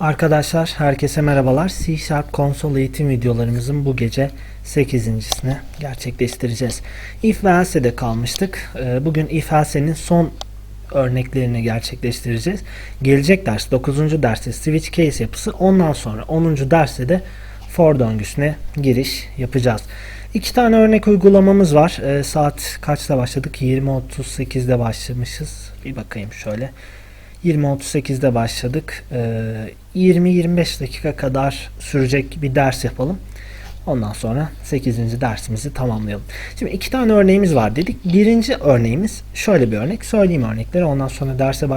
Arkadaşlar herkese merhabalar. C Sharp konsol eğitim videolarımızın bu gece 8.sini gerçekleştireceğiz. If else'de kalmıştık. Ee, Bugün if else'nin son örneklerini gerçekleştireceğiz. Gelecek ders 9. derste switch case yapısı ondan sonra 10. derste de for döngüsüne giriş yapacağız. İki tane örnek uygulamamız var. Ee, saat kaçta başladık? 20.38'de başlamışız. Bir bakayım şöyle. 20.38'de başladık. Ee, 20-25 dakika kadar sürecek bir ders yapalım. Ondan sonra 8. dersimizi tamamlayalım. Şimdi iki tane örneğimiz var dedik. Birinci örneğimiz şöyle bir örnek. Söyleyeyim örnekleri ondan sonra derse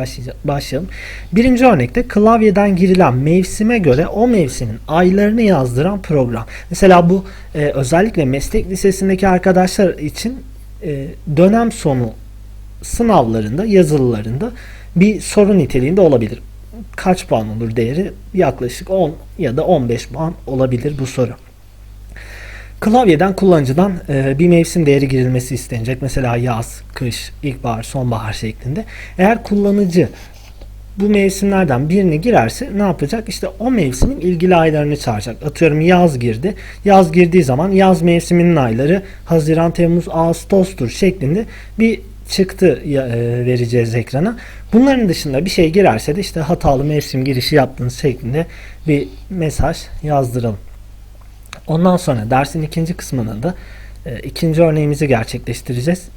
başlayalım. Birinci örnekte klavyeden girilen mevsime göre o mevsimin aylarını yazdıran program. Mesela bu e, özellikle meslek lisesindeki arkadaşlar için e, dönem sonu sınavlarında, yazılılarında bir sorun niteliğinde olabilir. Kaç puan olur değeri? Yaklaşık 10 ya da 15 puan olabilir bu soru. Klavyeden kullanıcıdan e, bir mevsim değeri girilmesi istenecek. Mesela yaz, kış, ilkbahar, sonbahar şeklinde. Eğer kullanıcı bu mevsimlerden birini girerse ne yapacak? İşte o mevsimin ilgili aylarını çağıracak. Atıyorum yaz girdi. Yaz girdiği zaman yaz mevsiminin ayları Haziran, Temmuz, Ağustos'tur şeklinde bir çıktı e, vereceğiz ekrana. Bunların dışında bir şey girerse de işte hatalı mevsim girişi yaptığınız şeklinde bir mesaj yazdıralım. Ondan sonra dersin ikinci kısmında da e, ikinci örneğimizi gerçekleştireceğiz.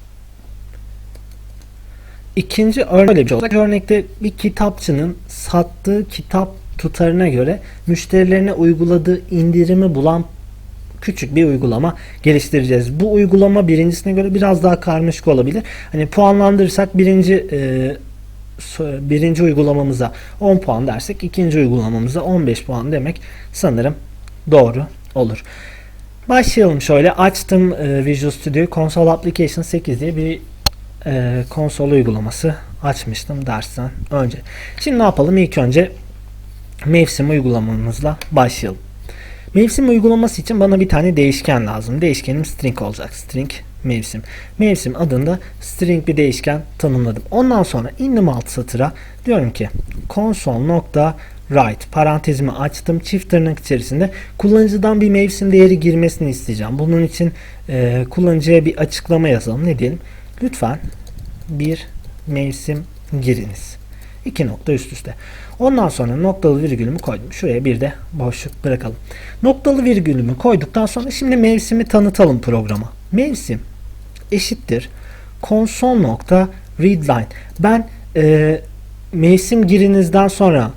İkinci örnek bir şey. Örnekte bir kitapçının sattığı kitap tutarına göre müşterilerine uyguladığı indirimi bulan küçük bir uygulama geliştireceğiz. Bu uygulama birincisine göre biraz daha karmaşık olabilir. Hani puanlandırırsak birinci e, birinci uygulamamıza 10 puan dersek ikinci uygulamamıza 15 puan demek sanırım doğru olur. Başlayalım şöyle. Açtım e, Visual Studio Console Application 8 diye bir e, konsol uygulaması açmıştım dersten önce. Şimdi ne yapalım? İlk önce mevsim uygulamamızla başlayalım. Mevsim uygulaması için bana bir tane değişken lazım. Değişkenim string olacak. String mevsim. Mevsim adında string bir değişken tanımladım. Ondan sonra indim alt satıra diyorum ki console.write parantezimi açtım. Çift tırnak içerisinde kullanıcıdan bir mevsim değeri girmesini isteyeceğim. Bunun için e, kullanıcıya bir açıklama yazalım. Ne diyelim? Lütfen bir mevsim giriniz. İki nokta üst üste. Ondan sonra noktalı virgülümü koydum. Şuraya bir de boşluk bırakalım. Noktalı virgülümü koyduktan sonra şimdi mevsimi tanıtalım programa. Mevsim eşittir console nokta readline. Ben e, mevsim girinizden sonra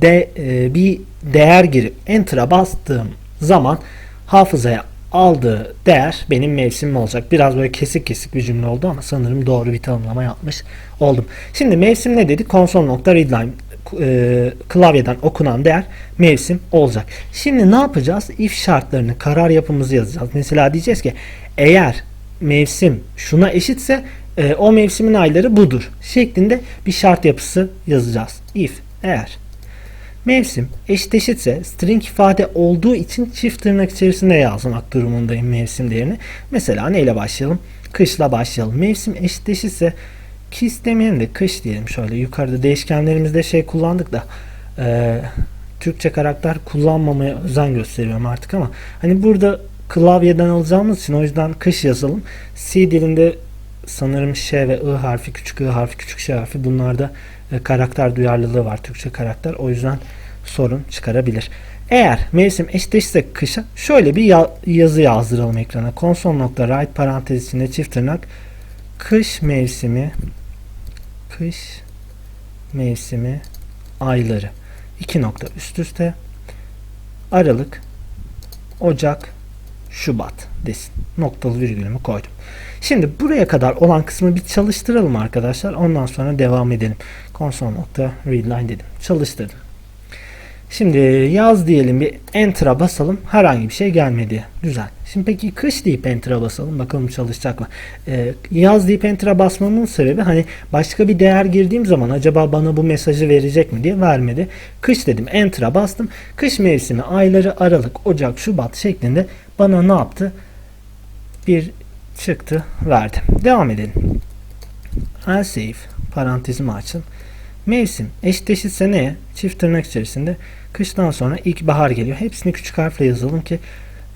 de, e, bir değer girip enter'a bastığım zaman hafızaya aldığı değer benim mevsimim olacak. Biraz böyle kesik kesik bir cümle oldu ama sanırım doğru bir tanımlama yapmış oldum. Şimdi mevsim ne dedik? Console.readline e, klavyeden okunan değer mevsim olacak. Şimdi ne yapacağız? If şartlarını, karar yapımızı yazacağız. Mesela diyeceğiz ki eğer mevsim şuna eşitse e, o mevsimin ayları budur şeklinde bir şart yapısı yazacağız. If eğer Mevsim eşitse string ifade olduğu için çift tırnak içerisinde yazmak durumundayım mevsim değerini. Mesela neyle başlayalım? Kışla başlayalım. Mevsim eşitse ki istemeyelim de kış diyelim şöyle. Yukarıda değişkenlerimizde şey kullandık da e, Türkçe karakter kullanmamaya özen gösteriyorum artık ama hani burada klavyeden alacağımız için o yüzden kış yazalım. C dilinde sanırım Ş ve I harfi, küçük I harfi, küçük Ş harfi bunlarda e, karakter duyarlılığı var. Türkçe karakter. O yüzden sorun çıkarabilir. Eğer mevsim eşitse kışa şöyle bir ya- yazı yazdıralım ekrana. Console.write parantez içinde çift tırnak kış mevsimi kış mevsimi ayları. iki nokta üst üste Aralık Ocak Şubat desin. Noktalı virgülümü koydum. Şimdi buraya kadar olan kısmı bir çalıştıralım arkadaşlar. Ondan sonra devam edelim. Console.readline dedim. Çalıştırdım. Şimdi yaz diyelim bir enter'a basalım. Herhangi bir şey gelmedi. Güzel. Şimdi peki kış deyip enter'a basalım. Bakalım çalışacak mı? Ee, yaz deyip enter'a basmamın sebebi hani başka bir değer girdiğim zaman acaba bana bu mesajı verecek mi diye vermedi. Kış dedim. Enter'a bastım. Kış mevsimi ayları Aralık, Ocak, Şubat şeklinde bana ne yaptı? Bir çıktı verdi. Devam edelim. Else if parantezimi açın. Mevsim eşdeşitse neye? Çift tırnak içerisinde kıştan sonra ilkbahar geliyor. Hepsini küçük harfle yazalım ki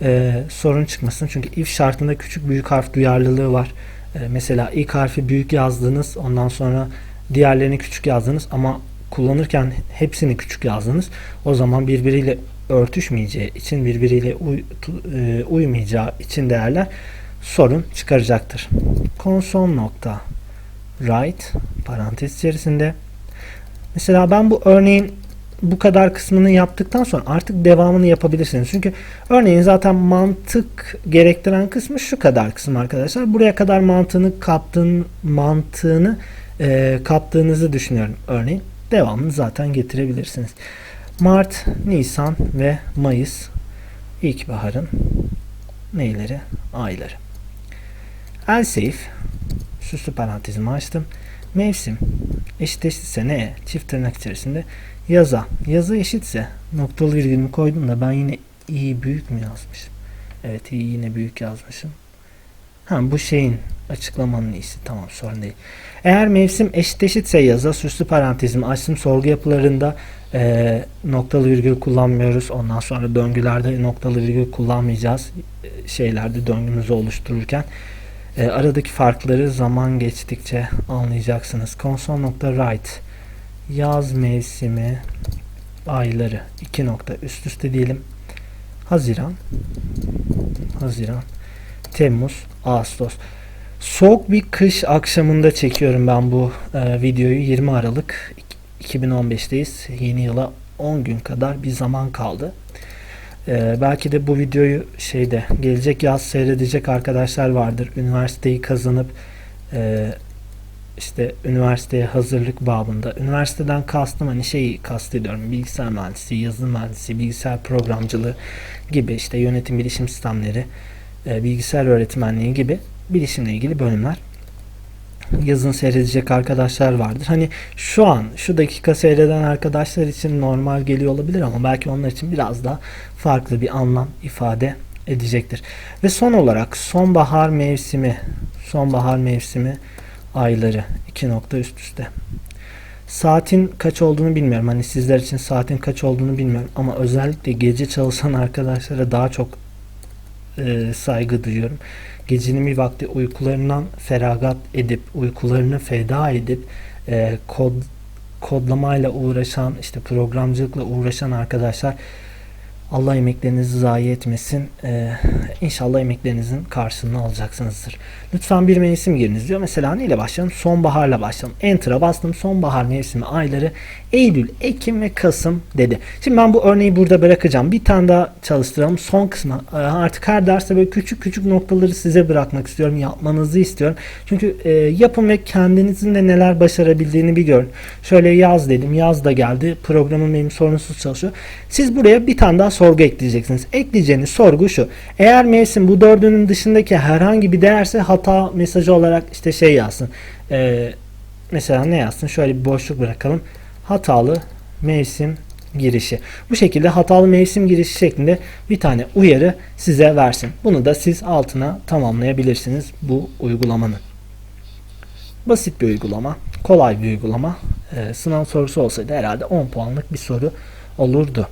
e, sorun çıkmasın. Çünkü if şartında küçük büyük harf duyarlılığı var. E, mesela ilk harfi büyük yazdınız ondan sonra diğerlerini küçük yazdınız ama kullanırken hepsini küçük yazdınız. O zaman birbiriyle örtüşmeyeceği için birbiriyle uy, e, uymayacağı için değerler sorun çıkaracaktır. Konson nokta write parantez içerisinde mesela ben bu örneğin bu kadar kısmını yaptıktan sonra artık devamını yapabilirsiniz. Çünkü örneğin zaten mantık gerektiren kısmı şu kadar kısım arkadaşlar. Buraya kadar mantığını kaptığın mantığını e, kaptığınızı düşünüyorum örneğin. Devamını zaten getirebilirsiniz. Mart, Nisan ve Mayıs ilkbaharın neyleri? Ayları. Elseyf süslü parantezimi açtım. Mevsim eşitse neye? Çift tırnak içerisinde yaza. Yazı eşitse noktalı virgülümü koydum da ben yine iyi büyük mü yazmışım? Evet iyi yine büyük yazmışım. Ha bu şeyin açıklamanın iyisi tamam sorun değil. Eğer mevsim eşitse yaza süslü parantezimi açtım sorgu yapılarında e, noktalı virgül kullanmıyoruz. Ondan sonra döngülerde noktalı virgül kullanmayacağız. E, şeylerde döngümüzü oluştururken. E, aradaki farkları zaman geçtikçe anlayacaksınız. Console nokta write yaz mevsimi ayları iki nokta üst üste diyelim. Haziran Haziran Temmuz Ağustos Soğuk bir kış akşamında çekiyorum ben bu e, videoyu 20 Aralık 2015'teyiz. Yeni yıla 10 gün kadar bir zaman kaldı. E, belki de bu videoyu şeyde gelecek yaz seyredecek arkadaşlar vardır. Üniversiteyi kazanıp e, işte üniversiteye hazırlık babında. Üniversiteden kastım hani şeyi kastediyorum. Bilgisayar mühendisliği, yazılım mühendisliği, bilgisayar programcılığı gibi işte yönetim bilişim sistemleri, e, bilgisayar öğretmenliği gibi bilişimle ilgili bölümler yazın seyredecek arkadaşlar vardır. Hani şu an şu dakika seyreden arkadaşlar için normal geliyor olabilir ama belki onlar için biraz daha farklı bir anlam ifade edecektir. Ve son olarak sonbahar mevsimi sonbahar mevsimi ayları iki nokta üst üste. Saatin kaç olduğunu bilmiyorum. Hani sizler için saatin kaç olduğunu bilmiyorum ama özellikle gece çalışan arkadaşlara daha çok e, saygı duyuyorum. Gecenin bir vakti uykularından feragat edip, uykularını feda edip e, kod kodlamayla uğraşan, işte programcılıkla uğraşan arkadaşlar Allah emeklerinizi zayi etmesin. Ee, inşallah emeklerinizin karşılığını alacaksınızdır. Lütfen bir mevsim giriniz diyor. Mesela neyle başlayalım? Sonbaharla başlayalım. Enter'a bastım. Sonbahar mevsimi ayları Eylül, Ekim ve Kasım dedi. Şimdi ben bu örneği burada bırakacağım. Bir tane daha çalıştıralım. Son kısmı. Ee, artık her derste böyle küçük küçük noktaları size bırakmak istiyorum. Yapmanızı istiyorum. Çünkü e, yapın ve kendinizin de neler başarabildiğini bir görün. Şöyle yaz dedim. Yaz da geldi. Programım benim sorunsuz çalışıyor. Siz buraya bir tane daha sorgu ekleyeceksiniz. Ekleyeceğiniz sorgu şu. Eğer mevsim bu dördünün dışındaki herhangi bir değerse hata mesajı olarak işte şey yazsın. Ee, mesela ne yazsın? Şöyle bir boşluk bırakalım. Hatalı mevsim girişi. Bu şekilde hatalı mevsim girişi şeklinde bir tane uyarı size versin. Bunu da siz altına tamamlayabilirsiniz bu uygulamanın. Basit bir uygulama, kolay bir uygulama. Ee, sınav sorusu olsaydı herhalde 10 puanlık bir soru olurdu.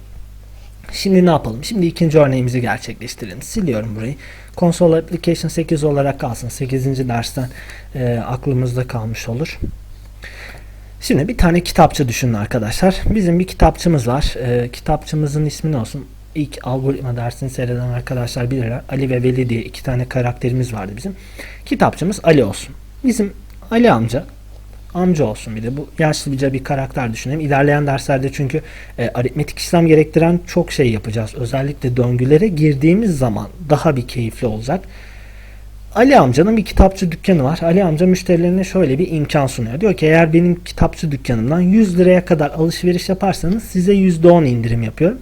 Şimdi ne yapalım? Şimdi ikinci örneğimizi gerçekleştirelim. Siliyorum burayı. Console Application 8 olarak kalsın. 8. dersten e, aklımızda kalmış olur. Şimdi bir tane kitapçı düşünün arkadaşlar. Bizim bir kitapçımız var. E, kitapçımızın ismi ne olsun? İlk algoritma dersini seyreden arkadaşlar bilirler. Ali ve Veli diye iki tane karakterimiz vardı bizim. Kitapçımız Ali olsun. Bizim Ali amca amca olsun bir de bu yaşlıca bir karakter düşünelim. İlerleyen derslerde çünkü e, aritmetik işlem gerektiren çok şey yapacağız. Özellikle döngülere girdiğimiz zaman daha bir keyifli olacak. Ali amcanın bir kitapçı dükkanı var. Ali amca müşterilerine şöyle bir imkan sunuyor. Diyor ki eğer benim kitapçı dükkanımdan 100 liraya kadar alışveriş yaparsanız size %10 indirim yapıyorum.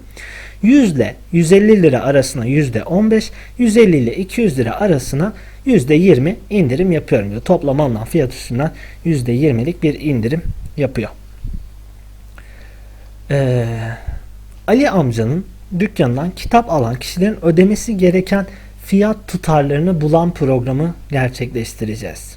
100 ile 150 lira arasına %15, 150 ile 200 lira arasına %20 indirim yapıyorum diyor. Toplam alınan fiyat üstünden %20'lik bir indirim yapıyor. Ee, Ali amcanın dükkanından kitap alan kişilerin ödemesi gereken fiyat tutarlarını bulan programı gerçekleştireceğiz.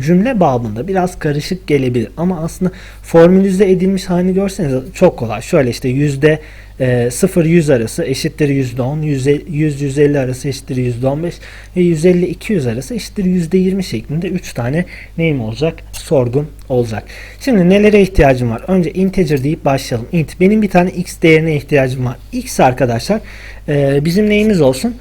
Cümle babında biraz karışık gelebilir ama aslında formülize edilmiş halini görseniz çok kolay. Şöyle işte yüzde 0-100 arası eşittir %10, 100-150 arası eşittir %15 ve 150-200 arası eşittir %20 şeklinde 3 tane neyim olacak? Sorgun olacak. Şimdi nelere ihtiyacım var? Önce integer deyip başlayalım. int. Benim bir tane x değerine ihtiyacım var. x arkadaşlar e, bizim neyimiz olsun?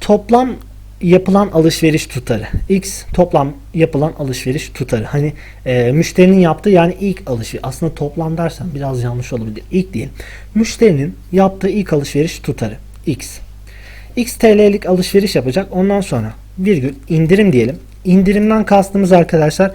Toplam yapılan alışveriş tutarı. X toplam yapılan alışveriş tutarı. Hani e, müşterinin yaptığı yani ilk alışveriş. Aslında toplam dersen biraz yanlış olabilir. İlk değil. Müşterinin yaptığı ilk alışveriş tutarı. X. X TL'lik alışveriş yapacak. Ondan sonra virgül indirim diyelim. İndirimden kastımız arkadaşlar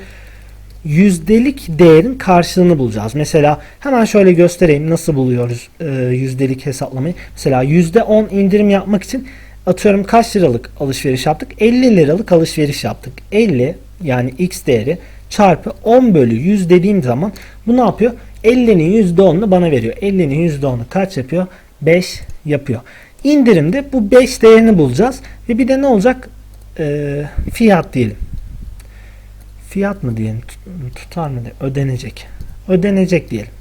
yüzdelik değerin karşılığını bulacağız. Mesela hemen şöyle göstereyim nasıl buluyoruz e, yüzdelik hesaplamayı. Mesela yüzde 10 indirim yapmak için atıyorum kaç liralık alışveriş yaptık? 50 liralık alışveriş yaptık. 50 yani x değeri çarpı 10 bölü 100 dediğim zaman bu ne yapıyor? 50'nin %10'unu bana veriyor. 50'nin %10'u kaç yapıyor? 5 yapıyor. İndirimde bu 5 değerini bulacağız. Ve bir de ne olacak? Ee, fiyat diyelim. Fiyat mı diyelim? Tutar mı diyelim? Ödenecek. Ödenecek diyelim.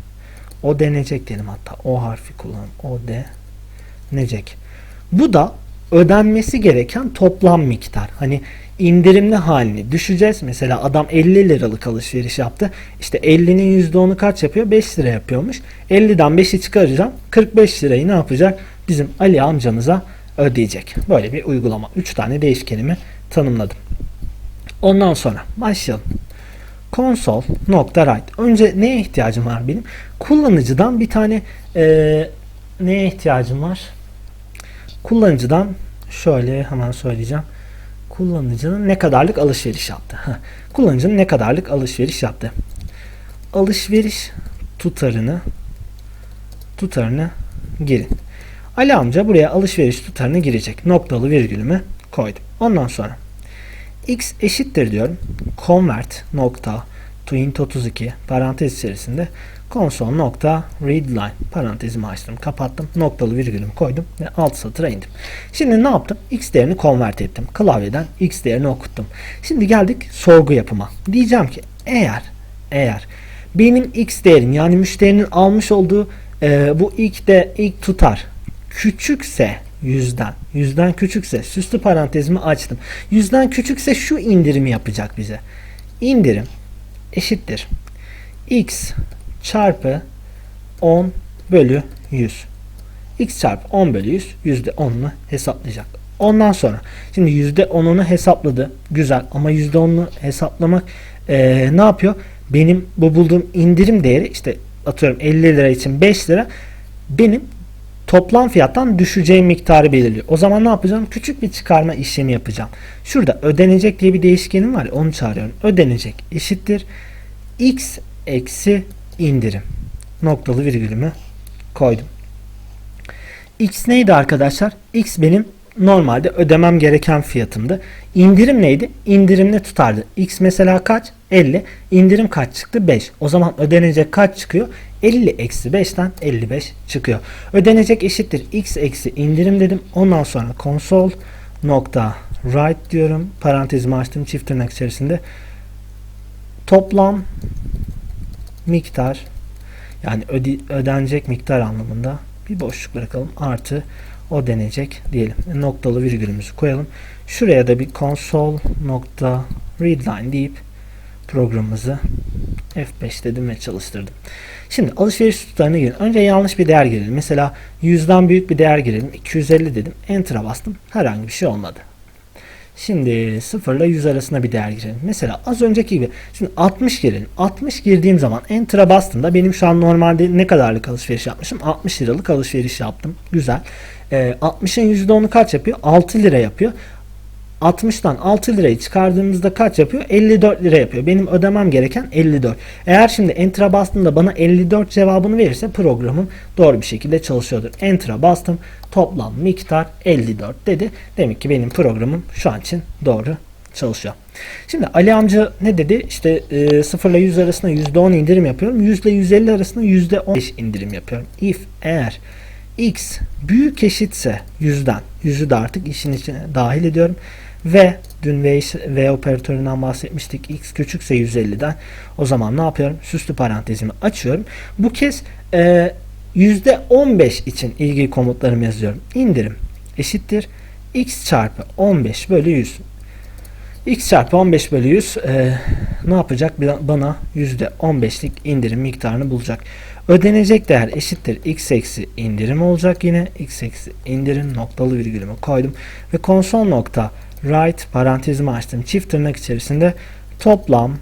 O diyelim hatta. O harfi kullan. O denecek. Bu da ödenmesi gereken toplam miktar. Hani indirimli halini düşeceğiz. Mesela adam 50 liralık alışveriş yaptı. İşte 50'nin %10'u kaç yapıyor? 5 lira yapıyormuş. 50'den 5'i çıkaracağım. 45 lirayı ne yapacak? Bizim Ali amcamıza ödeyecek. Böyle bir uygulama. 3 tane değişkenimi tanımladım. Ondan sonra başlayalım. Console.write. Önce neye ihtiyacım var benim? Kullanıcıdan bir tane e, neye ihtiyacım var? Kullanıcıdan şöyle hemen söyleyeceğim. Kullanıcının ne kadarlık alışveriş yaptı. Kullanıcının ne kadarlık alışveriş yaptı. Alışveriş tutarını tutarını girin. Ali amca buraya alışveriş tutarını girecek. Noktalı virgülümü koydum. Ondan sonra x eşittir diyorum. Convert nokta to int 32 parantez içerisinde console nokta readline parantezimi açtım kapattım noktalı virgülümü koydum ve alt satıra indim. Şimdi ne yaptım? X değerini convert ettim. Klavyeden X değerini okuttum. Şimdi geldik sorgu yapıma. Diyeceğim ki eğer eğer benim X değerim yani müşterinin almış olduğu e, bu ilk de ilk tutar küçükse yüzden yüzden küçükse süslü parantezimi açtım. Yüzden küçükse şu indirimi yapacak bize. İndirim eşittir. X çarpı 10 bölü 100. X çarpı 10 bölü 100 yüzde 10'unu hesaplayacak. Ondan sonra şimdi yüzde 10'unu hesapladı. Güzel ama yüzde 10'unu hesaplamak ee, ne yapıyor? Benim bu bulduğum indirim değeri işte atıyorum 50 lira için 5 lira benim toplam fiyattan düşeceğim miktarı belirliyor. O zaman ne yapacağım? Küçük bir çıkarma işlemi yapacağım. Şurada ödenecek diye bir değişkenim var ya onu çağırıyorum. Ödenecek eşittir x eksi indirim. Noktalı virgülümü koydum. X neydi arkadaşlar? X benim normalde ödemem gereken fiyatımdı. İndirim neydi? İndirim ne tutardı? X mesela kaç? 50. İndirim kaç çıktı? 5. O zaman ödenecek kaç çıkıyor? 50 eksi 5'ten 55 çıkıyor. Ödenecek eşittir. X eksi indirim dedim. Ondan sonra console nokta write diyorum. Parantezimi açtım çift tırnak içerisinde. Toplam miktar yani öde, ödenecek miktar anlamında bir boşluk bırakalım. Artı o denecek diyelim. Noktalı virgülümüzü koyalım. Şuraya da bir console nokta readline deyip programımızı F5 dedim ve çalıştırdım. Şimdi alışveriş tutarına girin. Önce yanlış bir değer girelim. Mesela 100'den büyük bir değer girelim. 250 dedim. Enter'a bastım. Herhangi bir şey olmadı. Şimdi 0 ile 100 arasında bir değer girelim. Mesela az önceki gibi. Şimdi 60 girelim. 60 girdiğim zaman Enter'a bastığımda benim şu an normalde ne kadarlık alışveriş yapmışım? 60 liralık alışveriş yaptım. Güzel. Ee, 60'ın %10'u kaç yapıyor? 6 lira yapıyor. 60'tan 6 lirayı çıkardığımızda kaç yapıyor? 54 lira yapıyor. Benim ödemem gereken 54. Eğer şimdi Enter'a bastığımda bana 54 cevabını verirse programım doğru bir şekilde çalışıyordur. Enter'a bastım. Toplam miktar 54 dedi. Demek ki benim programım şu an için doğru çalışıyor. Şimdi Ali amca ne dedi? İşte e, 0 ile 100 arasında %10 indirim yapıyorum. 100 ile 150 arasında %15 indirim yapıyorum. If eğer x büyük eşitse 100'den 100'ü de artık işin içine dahil ediyorum ve dün V, v operatöründen bahsetmiştik. X küçükse 150'den. O zaman ne yapıyorum? Süslü parantezimi açıyorum. Bu kez e, %15 için ilgili komutlarımı yazıyorum. İndirim eşittir x çarpı 15 bölü 100. x çarpı 15 bölü 100 e, ne yapacak? Bana %15'lik indirim miktarını bulacak. Ödenecek değer eşittir x eksi indirim olacak yine. x eksi indirim noktalı virgülümü koydum. Ve konsol nokta write parantezimi açtım. Çift tırnak içerisinde toplam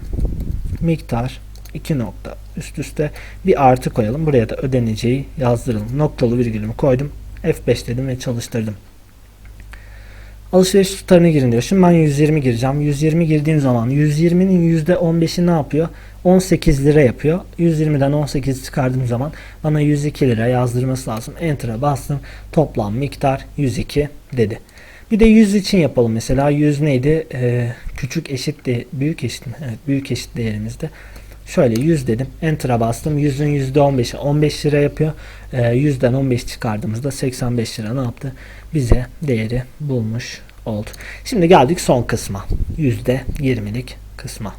miktar 2 nokta üst üste bir artı koyalım. Buraya da ödeneceği yazdıralım. Noktalı virgülümü koydum. F5 dedim ve çalıştırdım. Alışveriş tutarını girin diyor. Şimdi ben 120 gireceğim. 120 girdiğim zaman 120'nin %15'i ne yapıyor? 18 lira yapıyor. 120'den 18 çıkardığım zaman bana 102 lira yazdırması lazım. Enter'a bastım. Toplam miktar 102 dedi. Bir de 100 için yapalım mesela. 100 neydi? Ee, küçük eşit de büyük eşit mi? Evet, büyük eşit değerimizde. Şöyle 100 dedim. Enter'a bastım. 100'ün %15'i 15 lira yapıyor. Ee, 100'den 15 çıkardığımızda 85 lira ne yaptı? Bize değeri bulmuş oldu. Şimdi geldik son kısma. %20'lik kısma.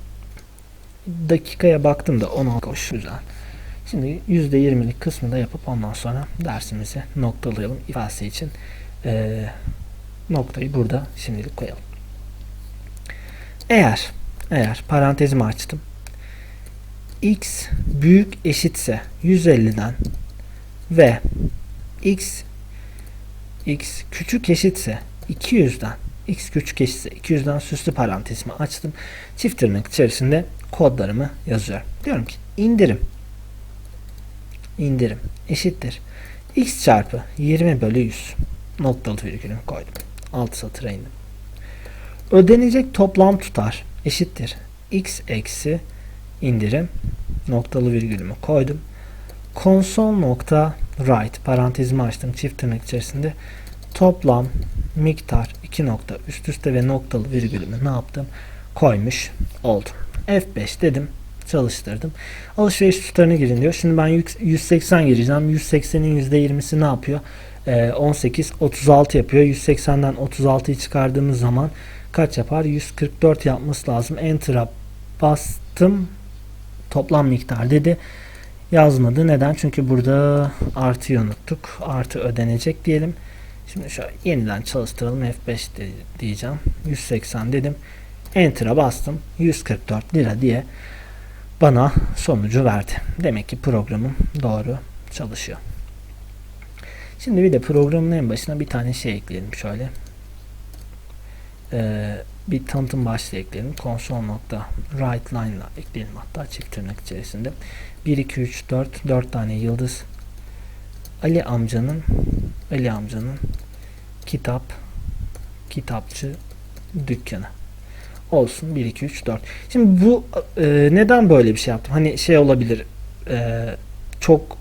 Dakikaya baktım da 10 koş güzel. Şimdi %20'lik kısmı da yapıp ondan sonra dersimizi noktalayalım. İfade için e, noktayı burada şimdilik koyalım. Eğer eğer parantezimi açtım x büyük eşitse 150'den ve x x küçük eşitse 200'den x küçük eşitse 200'den süslü parantezimi açtım. Çift tırnak içerisinde kodlarımı yazıyorum. Diyorum ki indirim indirim eşittir x çarpı 20 bölü 100 noktalı virgülümü koydum. Alt satıra indim. Ödenecek toplam tutar eşittir x eksi indirim noktalı virgülümü koydum. Konsol nokta write parantezimi açtım çift tırnak içerisinde toplam miktar iki nokta üst üste ve noktalı virgülümü ne yaptım koymuş oldum. F5 dedim çalıştırdım. Alışveriş tutarını girin diyor. Şimdi ben 180 gireceğim. 180'in %20'si ne yapıyor? Ee, 18 36 yapıyor. 180'den 36'yı çıkardığımız zaman kaç yapar? 144 yapması lazım. Enter'a bastım toplam miktar dedi. Yazmadı. Neden? Çünkü burada artıyı unuttuk. Artı ödenecek diyelim. Şimdi şöyle yeniden çalıştıralım. F5 de, diyeceğim. 180 dedim. Enter'a bastım. 144 lira diye bana sonucu verdi. Demek ki programım doğru çalışıyor. Şimdi bir de programın en başına bir tane şey ekleyelim şöyle. Ee, bir tanıtım başlığı ekleyelim. Console.write line ile ekleyelim hatta çift tırnak içerisinde. 1, 2, 3, 4, 4 tane yıldız. Ali amcanın Ali amcanın kitap kitapçı dükkanı olsun 1 2 3 4. Şimdi bu e, neden böyle bir şey yaptım? Hani şey olabilir. E, çok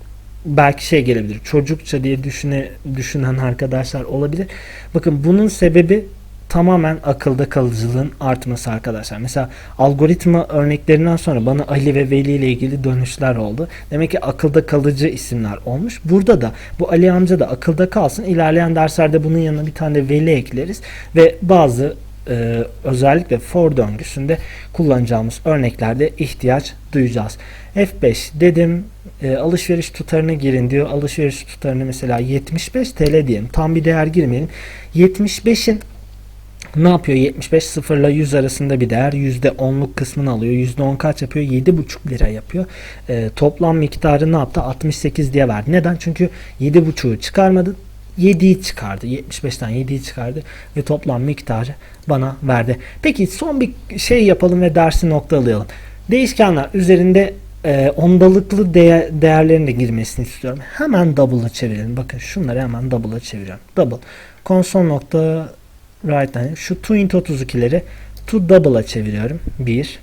belki şey gelebilir. Çocukça diye düşüne, düşünen arkadaşlar olabilir. Bakın bunun sebebi tamamen akılda kalıcılığın artması arkadaşlar. Mesela algoritma örneklerinden sonra bana Ali ve Veli ile ilgili dönüşler oldu. Demek ki akılda kalıcı isimler olmuş. Burada da bu Ali amca da akılda kalsın. İlerleyen derslerde bunun yanına bir tane Veli ekleriz ve bazı e, özellikle for döngüsünde kullanacağımız örneklerde ihtiyaç duyacağız. F5 dedim e, alışveriş tutarını girin diyor. Alışveriş tutarını mesela 75 TL diyelim. Tam bir değer girmeyelim. 75'in ne yapıyor? 75 0 ile 100 arasında bir değer. %10'luk kısmını alıyor. %10 kaç yapıyor? 7,5 lira yapıyor. E, toplam miktarı ne yaptı? 68 diye verdi. Neden? Çünkü 7,5'u çıkarmadı. 7'yi çıkardı. 75'ten 7'yi çıkardı ve toplam miktarı bana verdi. Peki son bir şey yapalım ve dersi noktalayalım. Değişkenler üzerinde e, ondalıklı değer, değerlerin de girmesini istiyorum. Hemen double'a çevirelim. Bakın şunları hemen double'a çeviriyorum. Double. Console nokta right line. Şu to int 32'leri to double'a çeviriyorum. 1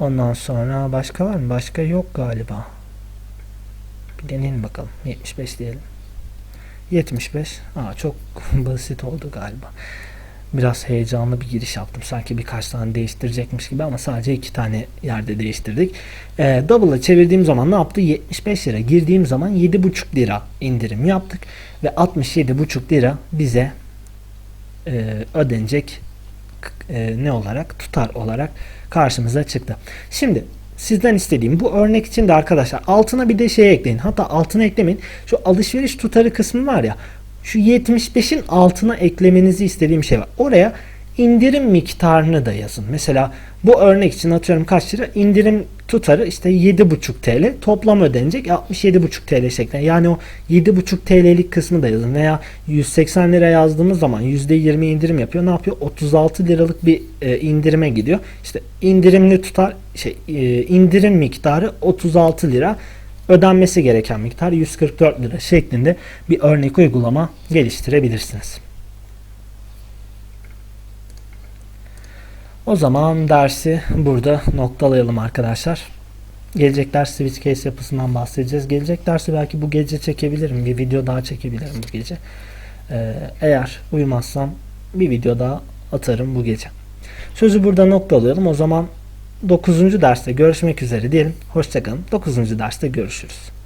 Ondan sonra başka var mı? Başka yok galiba. Bir deneyelim bakalım. 75 diyelim. 75. Aa, çok basit oldu galiba. Biraz heyecanlı bir giriş yaptım. Sanki birkaç tane değiştirecekmiş gibi ama sadece iki tane yerde değiştirdik. Ee, Double'a çevirdiğim zaman ne yaptı? 75 lira. Girdiğim zaman 7,5 lira indirim yaptık. Ve 67,5 lira bize e, ödenecek e, ne olarak tutar olarak karşımıza çıktı. Şimdi sizden istediğim bu örnek için de arkadaşlar altına bir de şey ekleyin. Hatta altına eklemeyin. Şu alışveriş tutarı kısmı var ya şu 75'in altına eklemenizi istediğim şey var. Oraya indirim miktarını da yazın. Mesela bu örnek için atıyorum kaç lira? İndirim tutarı işte 7,5 TL. Toplam ödenecek 67,5 TL şeklinde. Yani o 7,5 TL'lik kısmı da yazın. Veya 180 lira yazdığımız zaman %20 indirim yapıyor. Ne yapıyor? 36 liralık bir e, indirime gidiyor. İşte indirimli tutar şey e, indirim miktarı 36 lira. Ödenmesi gereken miktar 144 lira şeklinde bir örnek uygulama geliştirebilirsiniz. O zaman dersi burada noktalayalım arkadaşlar. Gelecek ders switch case yapısından bahsedeceğiz. Gelecek dersi belki bu gece çekebilirim. Bir video daha çekebilirim bu gece. Ee, eğer uyumazsam bir video daha atarım bu gece. Sözü burada noktalayalım. O zaman 9. derste görüşmek üzere diyelim. Hoşçakalın. 9. derste görüşürüz.